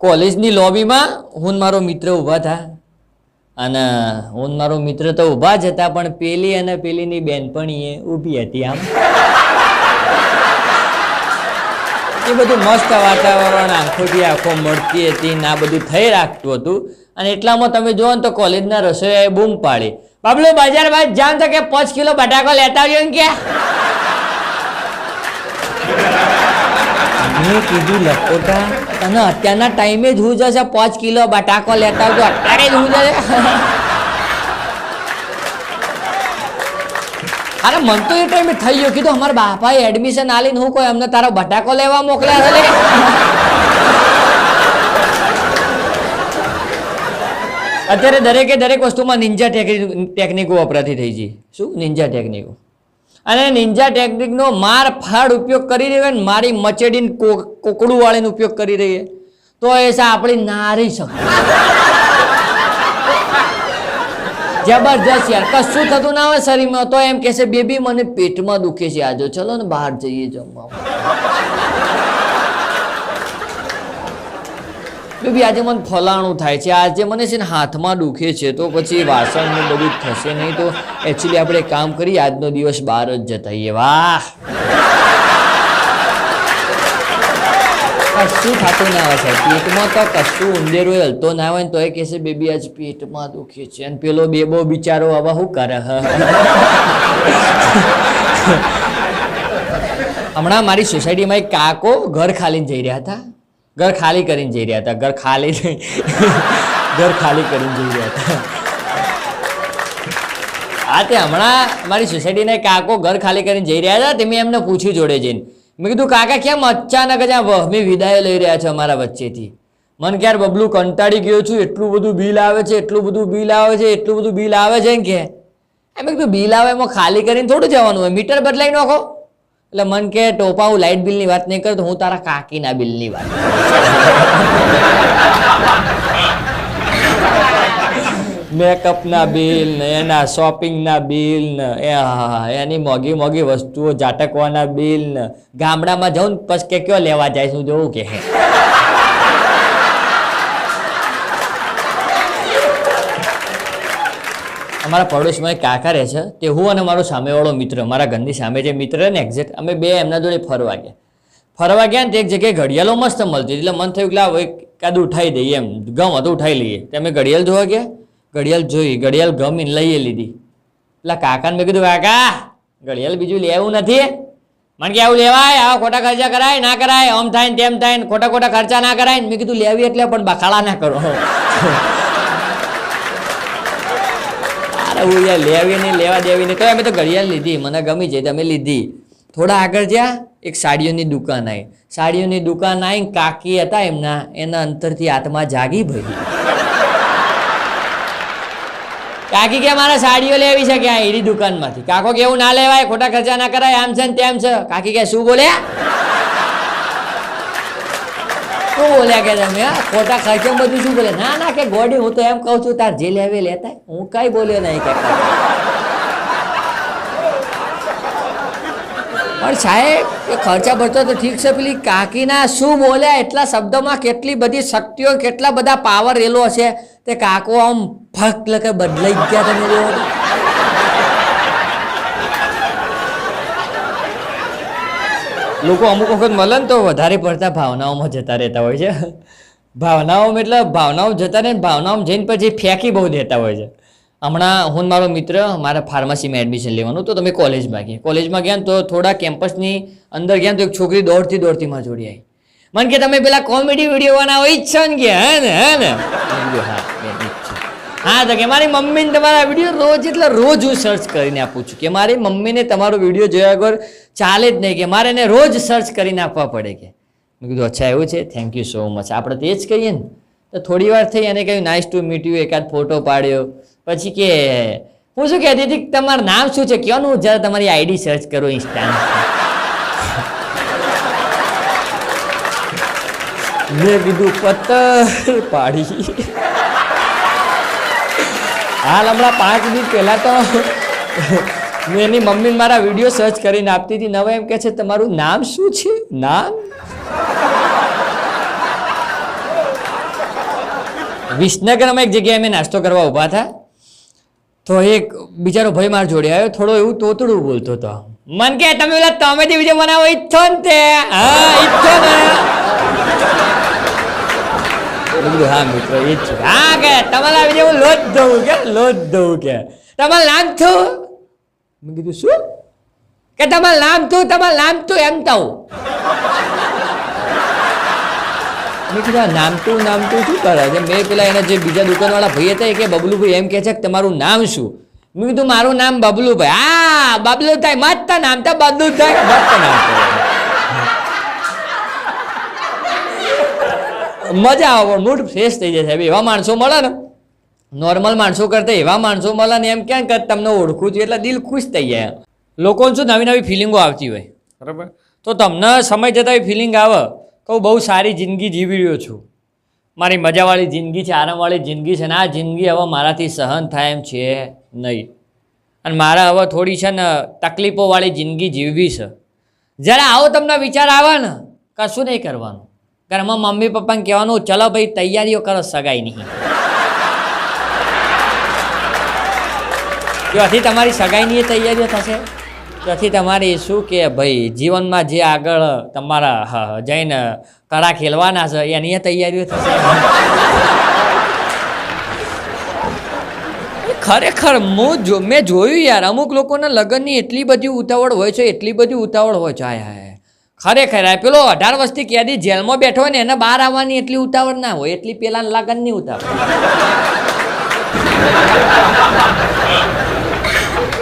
કોલેજની લોબીમાં હું મારો મિત્ર ઊભા થા. અને હું મારો મિત્ર તો ઊભા જ હતા, પણ પેલી અને પેલીની બેનપણીએ ઊભી હતી આમ. એ બધું મસ્ત વાતાવરણ, આંખોથી આંખો મળતી હતી ને આ બધું થઈ રાખતું હતું. અને એટલામાં તમે જુઓ ને તો કોલેજના રસોઈયાએ બૂમ પાડી. બાબલો, બજાર બાદ જાવ તો કે પાંચ કિલો બટાકો લેતા આવ્યો ને કે? મેં કીધું, લખોટા. તને અત્યારના ટાઈમે જ હું જશે પાંચ કિલો બટાકો લેતા આવજો. અત્યારે જ હું જશે અરે, મન તો એ ટાઈમે થઈ ગયો. કીધું, અમારા બાપાએ એડમિશન આલીને હું કોઈ અમને તારો બટાકો લેવા મોકલ્યા છે? અત્યારે દરેકે દરેક વસ્તુમાં નિંજા ટેકનિકો વપરાતી થઈ છે શું? નિંજા ટેકનિકો અને નિંજા ટેકનિકનો માર ફાડ ઉપયોગ કરી રહ્યો ને મારી મચેડીને કોકડું વાળીનો ઉપયોગ કરી રહી તો એ આપણી નારી શકે જબરજસ્ત યાર, કશું થતું ના હોય શરીરમાં, તો એમ કહેશે બેબી, મને પેટમાં દુખે છે, આજો ચલો ને બહાર જઈએ જમવા. બેબી આજે મને ફલાણું થાય છે, આજે મને છે ને હાથમાં દુખે છે, તો પછી વાસણ ને બધું થશે નહીં, તો એકચ્યુઅલી આપણે કામ કરીએ, આજનો દિવસ બહાર જ જતા રહીએ વાહ! કશું થતું ના હોય સાહેબ, પેટમાં તો કશું ઉંદેરો હલતો ના હોય ને તો એ કહેશે બેબી, આજ પેટમાં દુખે છે. અને પેલો બેબો બિચારો આવા શું કરે? હમણાં મારી સોસાયટીમાં એક કાકો ઘર ખાલીને જઈ રહ્યા હતા. ઘર ખાલી કરીને જઈ રહ્યા હતા. ઘર ખાલી ઘર ખાલી કરીને જઈ રહ્યા હતા. હા, તે હમણાં મારી સોસાયટીના કાકો ઘર ખાલી કરીને જઈ રહ્યા હતા તે મેં એમને પૂછ્યું જોડે જઈને. મેં કીધું, કાકા, કેમ અચાનક જ આ વહમી વિદાય લઈ રહ્યા છો અમારા વચ્ચેથી? મને ક્યારે બબલું કંટાળી ગયો છું? એટલું બધું બિલ આવે છે, એટલું બધું બિલ આવે છે, એટલું બધું બિલ આવે છે કે? એમ કીધું, બિલ આવે એમાં ખાલી કરીને થોડું જવાનું હોય. મીટર બદલાઈ નાખો. એટલે મન કે ટોપા હું લાઇટ બિલની વાત નહીં કરતો હું તારા કાકીના બિલની વાત મેકઅપના બિલ ને એના શોપિંગના બિલ ને એ હા, એની મોંઘી મોંઘી વસ્તુઓ ઝાટકવાના બિલ ને. ગામડામાં જાઉં ને પછી કે કયો લેવા જાય શું જોવું કે અમારા પડોશમાં એક કાકા રહે છે. તે હું અને મારો સામેવાળો મિત્ર, મારા ઘરની સામે જે મિત્ર ને એક્ઝેક્ટ અમે બે એમના જોડે ફરવા ગયા. ફરવા ગયા ને તે એક જગ્યાએ ઘડિયાળો મસ્ત મળતી એટલે મન થયું કે લાવ એક કાદું ઉઠાઈ દઈએ એમ. ગમ હતું, ઉઠાઈ લઈએ. તે અમે ઘડિયાળ જોવા ગયા. ઘડિયાળ જોઈ, ઘડિયાળ ગમીને લઈએ લીધી. પેલા કાકાને મેં કીધું, કાકા, ઘડિયાળ બીજું લેવું નથી. મને કે, આવું લેવાય, આવા ખોટા ખર્ચા કરાય, ના કરાય, આમ થાય તેમ થાય ખોટા ખોટા ખર્ચા ના કરાય. ને મેં કીધું, લેવી એટલે પણ બખાડા ના કરો. હું યાર, લેવી નહીં, લેવા દેવી નહીં. તો અમે તો ઘડિયાળ લીધી, મને ગમી જાય તમે લીધી. થોડા આગળ જ્યાં એક સાડીઓની દુકાન આવી. સાડીઓની દુકાન આવી કાકી હતા એમના, એના અંતરથી આત્મા જાગી ભરી કાકી કે, મારે સાડીઓ લેવી છે કે આ એની દુકાનમાંથી? કાકો કે, એવું ના લેવાય, ખોટા ખર્ચા ના કરાય, આમ છે ને તેમ છે. કાકી કે, શું બોલ્યા? શું બોલ્યા કે તમે ખોટા ખર્ચે બધું શું બોલે? ના ના, કે ગોડી, હું તો એમ કહું છું, તાર જે લેવે લેતા હું કઈ બોલ્યો નહીં કે પણ સાહેબ, એ ખર્ચા ભરતો તો ઠીક છે, પેલી કાકીના શું બોલ્યા એટલા શબ્દોમાં કેટલી બધી શક્તિઓ, કેટલા બધા પાવર રેલો હશે. તે કાકો આમ ફક લકે બદલાઈ ગયા તમે જોવો લોકો અમુક વખત મળે ને તો વધારે પડતા ભાવનાઓમાં જતા રહેતા હોય છે. ભાવનાઓમાં એટલે ભાવનાઓ જતા રહે ભાવનાઓ ભાવનાઓમાં જઈને પછી ફેંકી બહુ દેતા હોય છે. હમણાં હું મારો મિત્ર, મારા ફાર્મસીમાં એડમિશન લેવાનું તો તમે કોલેજમાં ગયા. કોલેજમાં ગયા તો થોડા કેમ્પસની અંદર ગયા તો એક છોકરી દોડતી દોડતી માં જોડી આવી મને કે, તમે પેલા કોમેડી વીડિયો બનાવો ઈચ્છો ને કે, હે ને હે ને? હા. હા, તો કે મારી મમ્મીને તમારા વીડિયો રોજ એટલે રોજ હું સર્ચ કરીને આપું છું. કે મારી મમ્મીને તમારો વીડિયો જોયા વગર ચાલે જ નહીં, કે મારે એને રોજ સર્ચ કરીને આપવા પડે કે. મેં કીધું, અચ્છા, એવું છે? થેન્ક યુ સો મચ આપણે તો જ કહીએ ને. તો થોડી વાર થઈ એને કહ્યું નાઇસ ટુ મીટ યુ એકાદ ફોટો પાડ્યો. પછી કે, હું શું કહેતી હતી કે તમારું નામ શું છે? કયો હું જરા તમારી આઈડી સર્ચ કરો ઇન્સ્ટામાં મેં કીધું પતર પાડી. હાલ હમણાં પાંચ દિવસ પહેલાં તો મેં એની મમ્મીને મારા વીડિયો સર્ચ કરીને આપતી હતી. નવા એમ કહે છે, તમારું નામ શું છે? નામ? વિસનગરમાં એક જગ્યાએ અમે નાસ્તો કરવા ઊભા હતા તો એક બિચારો ભાઈ માર જોડે આવ્યો. થોડો એવું તોતડું બોલતો હતો. મન કે તમે ઓલા તમે જે વીડિયો બનાવો ઈચ્છો ને તે? હા ઈચ્છો ને? મેં હા મિત્ર, એ જ હા કે, તમારા વીડિયો હું લોજ દઉં કે, લોજ દઉં કે. તમારે નામ છું મેં કીધું, શું? કે તમારે નામ છું તમારે નામ છું એમ કહું મેં કીધું, આ નામ તું નામ તું શું કરે છે? મેં પેલા એના જે બીજા દુકાનવાળા ભાઈ હતા કે, બબલુભાઈ, એમ કહે છે કે તમારું નામ શું? મેં કીધું, મારું નામ બબલુભાઈ. હા બબલુ થાય મસ્ત નામ, તો થાય મસ્ત નામ તો. મજા આવે મૂડ ફ્રેશ થઈ જશે. એવા માણસો મળે ને નોર્મલ માણસો કરતા એવા માણસો મળે ને એમ ક્યાંક કે તમને ઓળખું છું એટલે દિલ ખુશ થઈ જાય. લોકોને શું નવી નવી ફિલિંગો આવતી હોય? બરાબર. તો તમને સમય જતાં એ ફિલિંગ આવે કે હું બહુ સારી જિંદગી જીવી રહ્યો છું. મારી મજાવાળી જિંદગી છે આરામવાળી જિંદગી છે ને આ જિંદગી હવે મારાથી સહન થાય એમ છે નહીં. અને મારે હવે થોડી છે ને તકલીફોવાળી જિંદગી જીવવી છે. જ્યારે આવો તમને વિચાર આવે ને કશું નહીં કરવાનું. ઘરમાં મમ્મી પપ્પાને કહેવાનું, ચલો ભાઈ, તૈયારીઓ કરો સગાઈ નહીં ત્યાંથી તમારી સગાઈની તૈયારીઓ થશે? ત્યાંથી તમારી શું કે, ભાઈ, જીવનમાં જે આગળ તમારા જઈને કળા ખેલવાના છે, એની તૈયારીઓ થશે. ખરેખર હું મેં જોયું યાર, અમુક લોકોના લગ્નની એટલી બધી ઉતાવળ હોય છે, એટલી બધી ઉતાવળ હોય છે. હાય હાય. ખરેખર પેલો અઢાર વર્ષથી કેદી જેલમાં બેઠો હોય ને, એને બહાર આવવાની એટલી ઉતાવળ ના હોય, એટલી પેલા નહીં ઉતાવળ.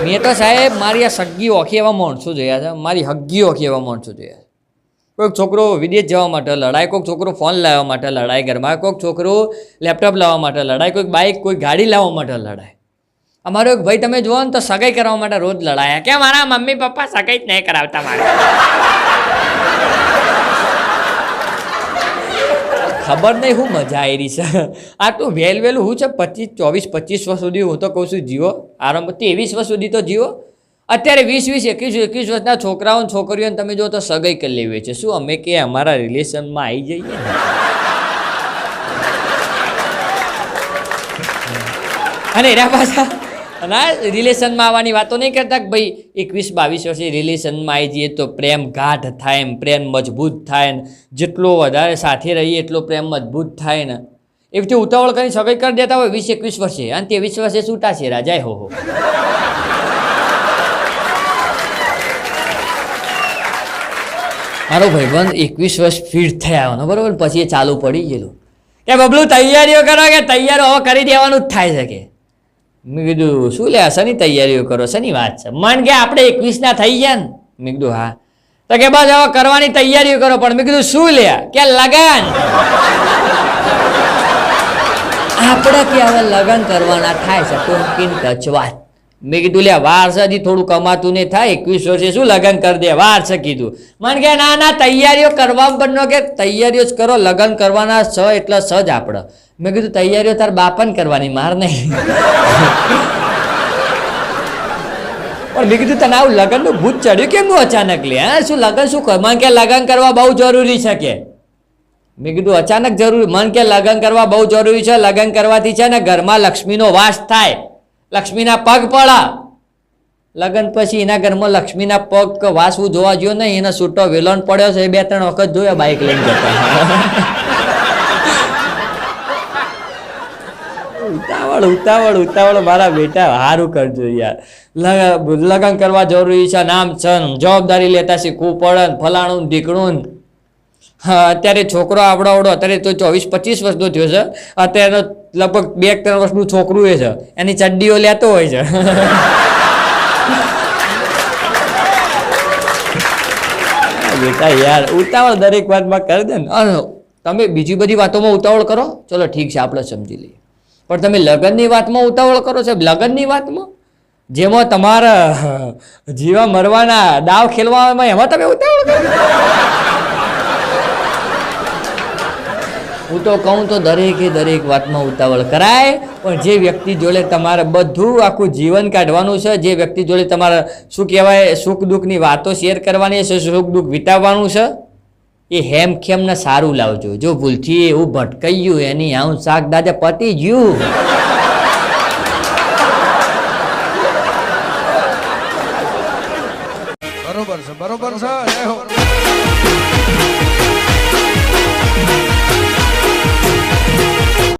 મેં તો સાહેબ, મારી આ સગ્ગી ઓખી એવા માણસો જોયા છે, મારી હગ્ગી ઓખી એવા માણસો જોયા છે. કોઈક છોકરો વિદેશ જવા માટે લડાય કોઈક છોકરો ફોન લાવવા માટે લડાય ઘરમાં, કોઈક છોકરો લેપટોપ લાવવા માટે લડાય કોઈક બાઇક કોઈ ગાડી લાવવા માટે લડાય અમારો એક ભાઈ, તમે જુઓ ને તો સગાઈ કરવા માટે રોજ લડાયા. કે મારા મમ્મી પપ્પા સગાઈ જ નહીં કરાવતા મારે. ખબર નહીં હું મજા આવી છે. તો વહેલ વહેલું હું છે પચીસ, ચોવીસ, પચીસ વર્ષ સુધી હું તો કહું છું જીવો. આરામ ત્રેવીસ વર્ષ સુધી તો જીવો. અત્યારે વીસ વીસ, એકવીસ એકવીસ વર્ષના છોકરાઓ છોકરીઓને તમે જો તો સગાઈ કરી લેવી છે. શું અમે કે અમારા રિલેશનમાં આવી જઈએ અને એના પાછા ના રિલેશનમાં આવવાની વાતો નહીં કરતા કે ભાઈ, એકવીસ બાવીસ વર્ષે રિલેશનમાં આવી જઈએ તો પ્રેમ ગાઢ થાય એમ પ્રેમ મજબૂત થાય ને, જેટલો વધારે સાથે રહીએ એટલો પ્રેમ મજબૂત થાય ને. એવી રીતે ઉતાવળ કરીને સગાઈ કરી દેતા હોય વીસ એકવીસ વર્ષે. અને વીસ વર્ષે છૂટા છે રાજા? હો હો. મારો ભાઈબંધ એકવીસ વર્ષ ફિટ થયા આવ્યો બરોબર? પછી એ ચાલુ પડી ગયેલું. કે બબલું, તૈયારીઓ કરો કે તૈયારો હવે કરી દેવાનું જ થાય છે કે. મેં કીધું, શું લે શેની તૈયારીઓ કરો? શેની વાત છે. મન કે આપણે એકવીસના થઈ ગયા ને. મેં કીધું, હા. તો કે, બસ, હવે કરવાની તૈયારીઓ કરો. પણ મેં કીધું, શું લે કે લગન? આપણે કે હવે લગન કરવાના થાય છે, ટૂંકીન ટચ વાત. મેં કીધું, લે વાર છે હજી થોડું કમાતું નહીં થાય, એકવીસ વર્ષે શું લગન કરી દે? વાર છે કીધું. મને કે, ના ના, તૈયારીઓ કરવા પણ કે, તૈયારીઓ જ કરો, લગ્ન કરવાના છ એટલે છ જ આપણે. મેં કીધું, તૈયારીઓ તાર બાપન કરવાની, માર નહીં. પણ મેં કીધું, તને આવું લગનનું ભૂત ચડ્યું કેમ અચાનક લે, હા? શું લગન, શું મને કે, લગન કરવા બહુ જરૂરી છે કે. મેં કીધું, અચાનક જરૂરી, મન કે, લગન કરવા બહુ જરૂરી છે, લગન કરવાથી છે ને ઘરમાં લક્ષ્મીનો વાસ થાય. લક્ષ્મીના પગ પડા લગન પછી એના ઘરમાં લક્ષ્મીના પગ કે વાસ જોવા ગયો નહીં, એનો છૂટો વેલોન પડ્યો છે, એ બે ત્રણ વખત જોયા બાઇક લઈને જતા. ઉતાવળ ઉતાવળ ઉતાવળ મારા બેટા સારું કરજો યાર. લગ્ન કરવા જરૂરી છે, નામ છે જવાબદારી લેતા શીખવું પડે ફલાણું ઢીકણું અત્યારે છોકરો આવડો આવડો, અત્યારે તો ચોવીસ પચીસ વર્ષનો થયો છે. અત્યારે લગભગ બે ત્રણ વર્ષનું છોકરું એ છે. એની ચડ્ડીઓ લેતો હોય છે. બેટા યાર ઉતાવળ દરેક વાતમાં કરી દે ને. તમે બીજી બધી વાતોમાં ઉતાવળ કરો? ચલો ઠીક છે આપણે સમજી લઈએ. પણ તમે લગ્નની વાતમાં ઉતાવળ કરો છો? લગ્નની વાતમાં? જેમાં તમારા જીવા મરવાના દાવ ખેલવામાં એમાં તમે ઉતાવળ કરો? હું તો કહું તો દરેકે દરેક વાતમાં ઉતાવળ કરાય, પણ જે વ્યક્તિ જોડે તમારે બધું આખું જીવન કાઢવાનું છે, જે વ્યક્તિ જોડે તમારે શું કહેવાય, સુખ દુઃખની વાતો શેર કરવાની છે, સુખ દુઃખ વિતાવવાનું છે, એ હેમ ખેમને સારું લાવજો. જો ભૂલથી એવું ભટકાઈ ગયું એની આવું શાક દાદા પતી ગયું. બરોબર છે બરોબર છે.